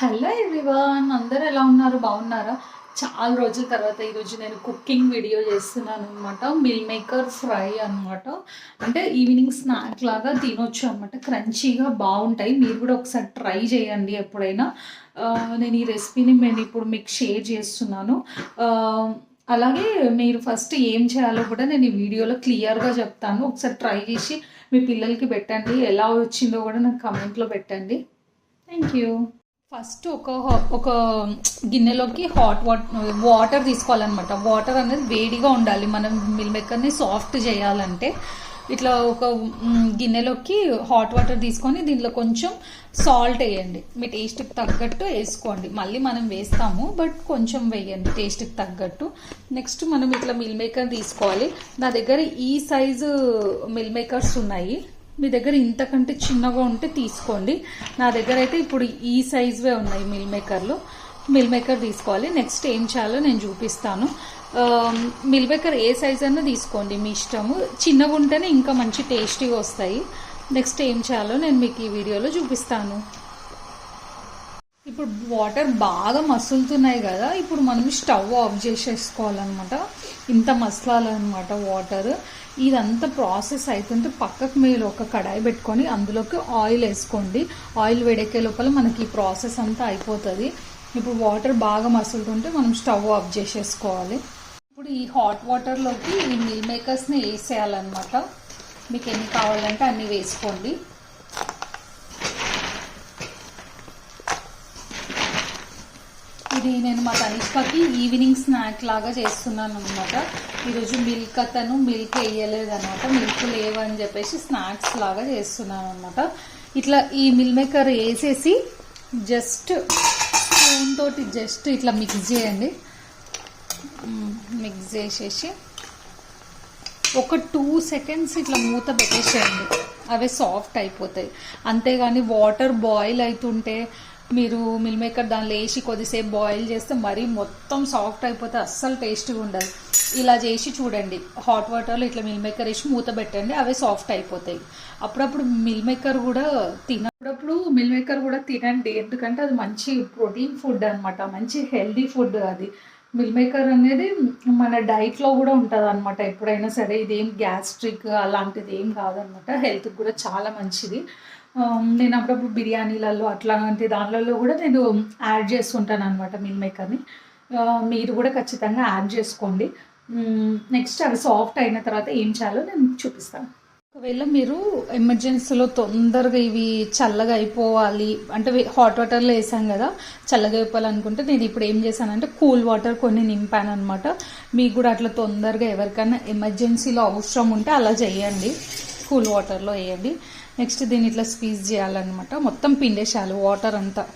Hello everyone అందరూ ఎలా ఉన్నారు? బాగున్నారా? చాలా రోజుల తర్వాత ఈరోజు నేను కుకింగ్ వీడియో చేస్తున్నాను అనమాట మిల్ మేకర్ ఫ్రై అనమాట అంటే ఈవినింగ్ స్నాక్ లాగా తినొచ్చు అనమాట క్రంచీగా బాగుంటాయి. మీరు కూడా ఒకసారి ట్రై చేయండి ఎప్పుడైనా. నేను ఈ రెసిపీని నేను ఇప్పుడు మీకు షేర్ చేస్తున్నాను. అలాగే మీరు ఫస్ట్ ఏం చేయాలో కూడా నేను ఈ వీడియోలో క్లియర్గా చెప్తాను. ఒకసారి ట్రై చేసి మీ పిల్లలకి పెట్టండి. ఎలా వచ్చిందో కూడా నాకు కమెంట్లో పెట్టండి. థ్యాంక్ యూ ఫస్ట్ ఒక ఒక గిన్నెలోకి హాట్ వాటర్ వాటర్ తీసుకోవాలన్నమాట. వాటర్ అనేది వేడిగా ఉండాలి. మనం మిల్ మేకర్ని సాఫ్ట్ చేయాలంటే ఇట్లా ఒక గిన్నెలోకి హాట్ వాటర్ తీసుకొని దీంట్లో కొంచెం సాల్ట్ వేయండి. మీ టేస్ట్కి తగ్గట్టు వేసుకోండి. మళ్ళీ మనం వేస్తాము బట్ కొంచెం వేయండి టేస్ట్కి తగ్గట్టు. నెక్స్ట్ మనం ఇట్లా మిల్ మేకర్ తీసుకోవాలి. నా దగ్గర ఈ సైజు మిల్ మేకర్స్ ఉన్నాయి. మీ దగ్గర ఇంతకంటే చిన్నగా ఉంటే తీసుకోండి. నా దగ్గర అయితే ఇప్పుడు ఈ సైజువే ఉన్నాయి మిల్ మేకర్లు మిల్ మేకర్ తీసుకోవాలి. నెక్స్ట్ ఏం చేయాలో నేను చూపిస్తాను. మిల్ మేకర్ ఏ సైజ్ అన్నా తీసుకోండి. మీ ఇష్టము. చిన్నగా ఉంటేనే ఇంకా మంచి టేస్టీగా వస్తాయి. నెక్స్ట్ ఏం చేయాలో నేను మీకు ఈ వీడియోలో చూపిస్తాను. ఇప్పుడు వాటర్ బాగా మసులుతున్నాయి కదా ఇప్పుడు మనం స్టవ్ ఆఫ్ చేసేసుకోవాలన్నమాట. ఇంత మసలాలన్నమాట వాటర్ ఇదంతా ప్రాసెస్ అవుతుంటే పక్కకు మీరు ఒక కడాయి పెట్టుకొని అందులోకి ఆయిల్ వేసుకోండి. ఆయిల్ వేడెక్కే లోపల మనకి ఈ ప్రాసెస్ అంతా అయిపోతుంది. ఇప్పుడు వాటర్ బాగా మసులుతుంటే మనం స్టవ్ ఆఫ్ చేసేసుకోవాలి. ఇప్పుడు ఈ హాట్ వాటర్లోకి ఈ మిల్ మేకర్స్ని వేసేయాలన్నమాట. మీకు ఎన్ని కావాలంటే అన్నీ వేసుకోండి. ఇది నేను మా తనిష్కకి ఈవినింగ్ స్నాక్ లాగా చేస్తున్నాను అనమాట ఈరోజు మిల్క్ అతను మిల్క్ వేయలేదు అనమాట మిల్క్ లేవని చెప్పేసి స్నాక్స్ లాగా చేస్తున్నాను అనమాట ఇట్లా ఈ మిల్ మేకర్ వేసేసి జస్ట్ స్పూన్ తోటి జస్ట్ ఇట్లా మిక్స్ చేయండి. మిక్స్ చేసేసి ఒక టూ సెకండ్స్ ఇట్లా మూత పెట్టేసేయండి. అవే సాఫ్ట్ అయిపోతాయి. అంతేగాని వాటర్ బాయిల్ అవుతుంటే మీరు మిల్ మేకర్ దానిలో వేసి కొద్దిసేపు బాయిల్ చేస్తే మరీ మొత్తం సాఫ్ట్ అయిపోతే అస్సలు టేస్ట్గా ఉండదు. ఇలా చేసి చూడండి. హాట్ వాటర్లో ఇట్లా మిల్ మేకర్ వేసి మూత పెట్టండి. అవే సాఫ్ట్ అయిపోతాయి. అప్పుడప్పుడు మిల్ మేకర్ కూడా తిన అప్పుడప్పుడు మిల్ మేకర్ కూడా తినండి. ఎందుకంటే అది మంచి ప్రోటీన్ ఫుడ్ అనమాట మంచి హెల్దీ ఫుడ్ అది. మిల్ మేకర్ అనేది మన డైట్లో కూడా ఉంటుంది అనమాట ఎప్పుడైనా సరే ఇదేం గ్యాస్ట్రిక్ అలాంటిది ఏం కాదనమాట హెల్త్కి కూడా చాలా మంచిది. Um, నేను అప్పుడప్పుడు బిర్యానీలలో అట్లాంటి దానిలలో కూడా నేను యాడ్ చేస్తుంటాను అనమాట మిల్ మేకర్ని మీరు కూడా ఖచ్చితంగా యాడ్ చేసుకోండి. నెక్స్ట్ అవి సాఫ్ట్ అయిన తర్వాత ఏం చేయాలో నేను చూపిస్తాను. ఒకవేళ మీరు ఎమర్జెన్సీలో తొందరగా ఇవి చల్లగా అయిపోవాలి అంటే హాట్ వాటర్లో వేసాం కదా చల్లగా అయిపోవాలనుకుంటే నేను ఇప్పుడు ఏం చేశానంటే కూల్ వాటర్ కొన్ని నింపాను అనమాట మీకు కూడా అట్లా తొందరగా ఎవరికైనా ఎమర్జెన్సీలో అవసరం ఉంటే అలా చేయండి. కూల్ వాటర్లో వేయండి. నెక్స్ట్ దీన్ని ఇట్లా స్క్వీజ్ చేయాలన్నమాట. మొత్తం పిండేసేయాలి వాటర్ అంతా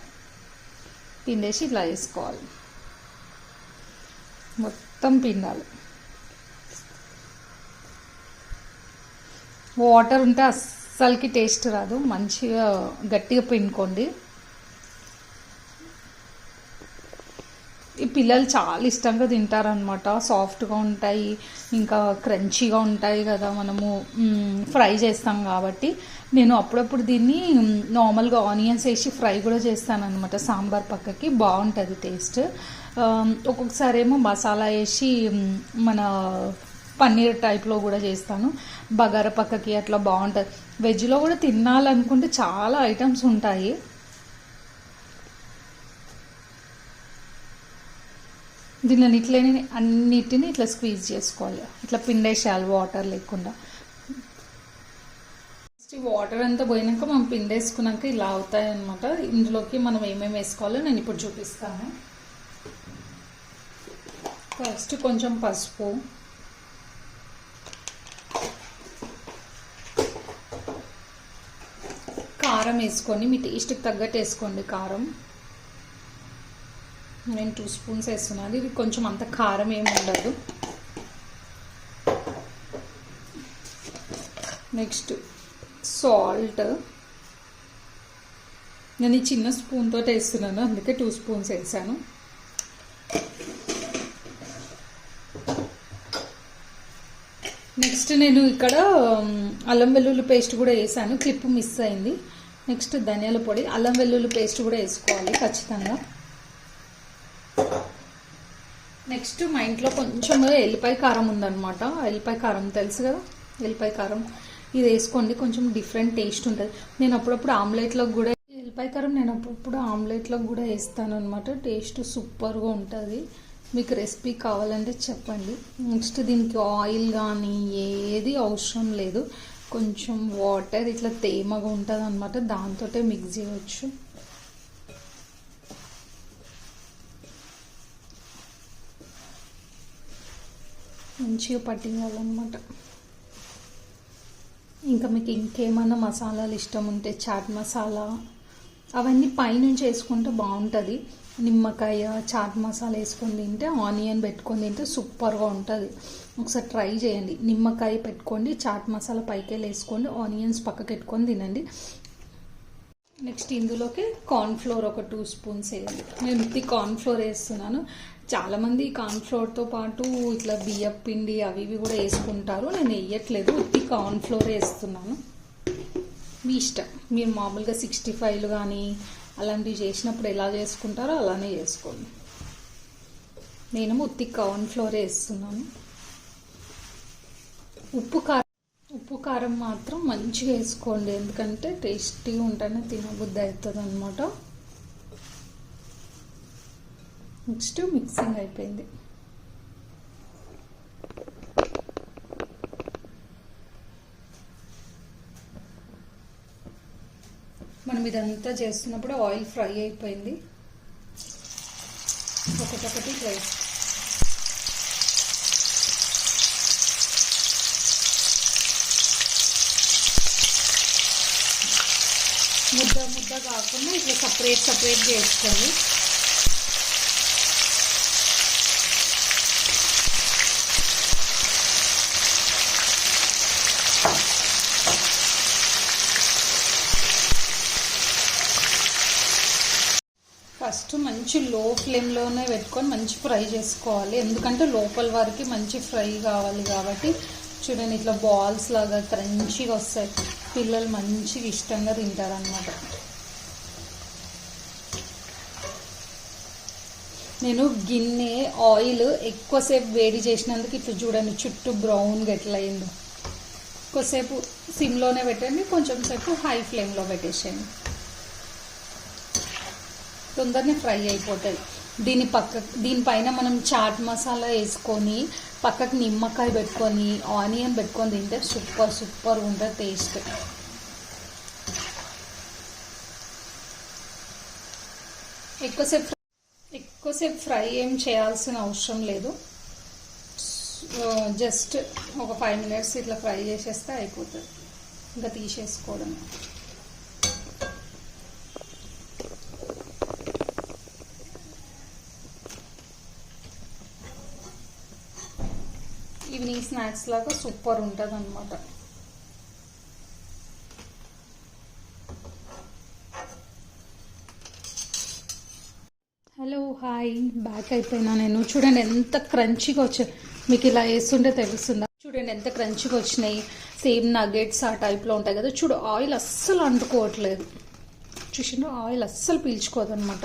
పిండేసి ఇట్లా వేసుకోవాలి. మొత్తం పిండాలి. వాటర్ ఉంటే అస్సలకి టేస్ట్ రాదు. మంచిగా గట్టిగా పిండుకోండి. ఈ పిల్లలు చాలా ఇష్టంగా తింటారనమాట సాఫ్ట్గా ఉంటాయి ఇంకా క్రంచీగా ఉంటాయి కదా మనము ఫ్రై చేస్తాం కాబట్టి. నేను అప్పుడప్పుడు దీన్ని నార్మల్గా ఆనియన్స్ వేసి ఫ్రై కూడా చేస్తాను అనమాట సాంబార్ పక్కకి. బాగుంటుంది టేస్ట్. ఒక్కొక్కసారి ఏమో మసాలా వేసి మన పన్నీర్ టైప్లో కూడా చేస్తాను. బగారా పక్కకి అట్లా బాగుంటుంది. వెజ్లో కూడా తినాలనుకుంటే చాలా ఐటమ్స్ ఉంటాయి. దీనిని ఇట్లనే అన్నిటిని ఇట్లా స్క్వీజ్ చేసుకోవాలి. ఇట్లా పిండేసేయాలి వాటర్ లేకుండా. ఫస్ట్ వాటర్ అంతా పోయినాక మనం పిండేసుకున్నాక ఇలా అవుతాయి అనమాట ఇందులోకి మనం ఏమేమి వేసుకోవాలో నేను ఇప్పుడు చూపిస్తాను. ఫస్ట్ కొంచెం పసుపు. కారం వేసుకొని మీ టేస్ట్కి తగ్గట్టు వేసుకోండి కారం. నేను టూ స్పూన్స్ వేస్తున్నాను. ఇది కొంచెం అంత కారం ఏమి ఉండదు. Next salt. నేను ఈ చిన్న స్పూన్తో వేస్తున్నాను. అందుకే టూ స్పూన్స్ వేసాను. నెక్స్ట్ నేను ఇక్కడ అల్లం వెల్లుల్లి పేస్ట్ కూడా వేసాను. క్లిప్ మిస్ అయింది. నెక్స్ట్ ధనియాల పొడి. అల్లం వెల్లుల్లి పేస్ట్ కూడా వేసుకోవాలి ఖచ్చితంగా. నెక్స్ట్ మా ఇంట్లో కొంచెం ఎల్లిపాయ కారం ఉందన్నమాట. ఎల్లిపాయ కారం తెలుసు కదా? ఎల్లిపాయ కారం. ఇది వేసుకోండి కొంచెం డిఫరెంట్ టేస్ట్ ఉంటుంది. నేను అప్పుడప్పుడు ఆమ్లెట్లోకి కూడా ఎల్లిపాయ కారం నేను అప్పుడప్పుడు ఆమ్లెట్లోకి కూడా వేస్తాను అనమాట టేస్ట్ సూపర్గా ఉంటుంది. మీకు రెసిపీ కావాలంటే చెప్పండి. నెక్స్ట్ దీనికి ఆయిల్ కానీ ఏది అవసరం లేదు. కొంచెం వాటర్ ఇట్లా తేమగా ఉంటుంది అనమాట దాంతో మిక్స్ చేయవచ్చు. మంచిగా పట్టించాలన్నమాట. ఇంకా మీకు ఇంకేమైనా మసాలాలు ఇష్టం ఉంటే చాట్ మసాలా అవన్నీ పైనుంచి వేసుకుంటే బాగుంటుంది. నిమ్మకాయ చాట్ మసాలా వేసుకొని తింటే ఆనియన్ పెట్టుకొని తింటే సూపర్గా ఉంటుంది. ఒకసారి ట్రై చేయండి. నిమ్మకాయ పెట్టుకోండి చాట్ మసాలా పైకి వేసుకోండి ఆనియన్స్ పక్కకి పెట్టుకొని తినండి. నెక్స్ట్ ఇందులోకి కార్న్ఫ్లోర్ ఒక టూ స్పూన్స్ వేయండి. నేను ఉత్తి కార్న్ఫ్లోర్ వేస్తున్నాను. చాలామంది కార్న్ఫ్లోర్తో పాటు ఇట్లా బియ్యం పిండి అవి ఇవి కూడా వేసుకుంటారు. నేను వేయట్లేదు. ఉత్తి కార్న్ ఫ్లోర్ వేస్తున్నాను. మీ ఇష్టం. మీరు మామూలుగా సిక్స్టీ ఫైవ్లు కానీ అలాంటివి చేసినప్పుడు ఎలా చేసుకుంటారో అలానే చేసుకోండి. నేను ఉత్తి కార్న్ఫ్లోర్ వేస్తున్నాను. ఉప్పు కారం ఉప్పు కారం మాత్రం మంచిగా వేసుకోండి. ఎందుకంటే టేస్టీగా ఉంటేనే తినబుద్ధి అవుతుంది అనమాట నెక్స్ట్ మిక్సింగ్ అయిపోయింది. మనం ఇదంతా చేస్తున్నప్పుడు ఆయిల్ ఫ్రై అయిపోయింది. ఒకటొకటి ఫ్రై. ముద్ద ముద్ద కాకుండా ఇట్లా సపరేట్ సపరేట్ చేసుకోవాలి ఫస్ట్ మంచి లో ఫ్లేమ్లోనే పెట్టుకొని మంచి ఫ్రై చేసుకోవాలి. ఎందుకంటే లోపల వరకు మంచి ఫ్రై కావాలి కాబట్టి చూడండి ఇట్లా బాల్స్ లాగా క్రంచిగా వస్తాయి. పిల్లలు మంచిగా ఇష్టంగా తింటారు అన్నమాట నేను గిన్నె ఆయిల్ ఎక్కువసేపు వేడి చేసినందుకు ఇట్లా చూడండి చుట్టూ బ్రౌన్గా ఎట్లా అయిందో. ఎక్కువసేపు సిమ్లోనే పెట్టండి కొంచెం సేపు హై ఫ్లేమ్లో పెట్టేసేయండి. తొందరనే ఫ్రై అయిపోతాయి. దీని పక్క దీనిపైన మనం చాట్ మసాలా వేసుకొని పక్కకు నిమ్మకాయ పెట్టుకొని ఆనియన్ పెట్టుకొని తింటే సూపర్ సూపర్ ఉంటుంది టేస్ట్. ఎక్కువసేపు ఎక్కువసేపు ఫ్రై ఏం చేయాల్సిన అవసరం లేదు. జస్ట్ ఒక ఫైవ్ మినిట్స్ ఇట్లా ఫ్రై చేసేస్తే అయిపోతుంది. ఇంకా తీసేసుకోవడం ఈవినింగ్ స్నాక్స్ లాగా సూపర్ ఉంటుంది అనమాట హలో హాయ్ బ్యాక్ అయిపోయినా నేను. చూడండి ఎంత క్రంచిగా వచ్చాయి మీకు ఇలా వేస్తుంటే తెలుస్తుందా? చూడండి ఎంత క్రంచిగా వచ్చినాయి. సేమ్ నగెట్స్ ఆ టైప్లో ఉంటాయి కదా. చూడు ఆయిల్ అస్సలు అంటుకోవట్లేదు. చూసిన ఆయిల్ అస్సలు పీల్చుకోదు అనమాట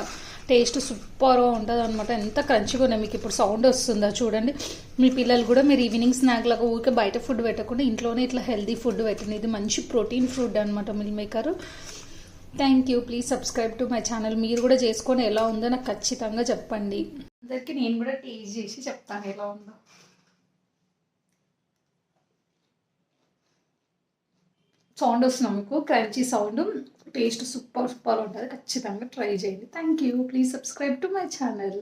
టేస్ట్ సూపర్గా ఉంటుంది అనమాట ఎంత క్రంచిగా ఉన్నాయి మీకు ఇప్పుడు సౌండ్ వస్తుందా చూడండి. మీ పిల్లలు కూడా మీరు ఈవినింగ్ స్నాక్ లాగా ఊరికే బయట ఫుడ్ పెట్టకుండా ఇంట్లోనే ఇట్లా హెల్దీ ఫుడ్ పెట్టండి. ఇది మంచి ప్రోటీన్ ఫుడ్ అనమాట meal maker. Thank you. Please subscribe to my channel. మీరు కూడా చేసుకొని ఎలా ఉందో నాకు ఖచ్చితంగా చెప్పండి. అందరికి నేను కూడా టేస్ట్ చేసి చెప్తాను ఎలా ఉందో. సౌండ్ వస్తున్నాం మీకు? Crunchy sound. Taste super super ఉంటుంది. ఖచ్చితంగా ట్రై చేయండి. Thank you please subscribe to my channel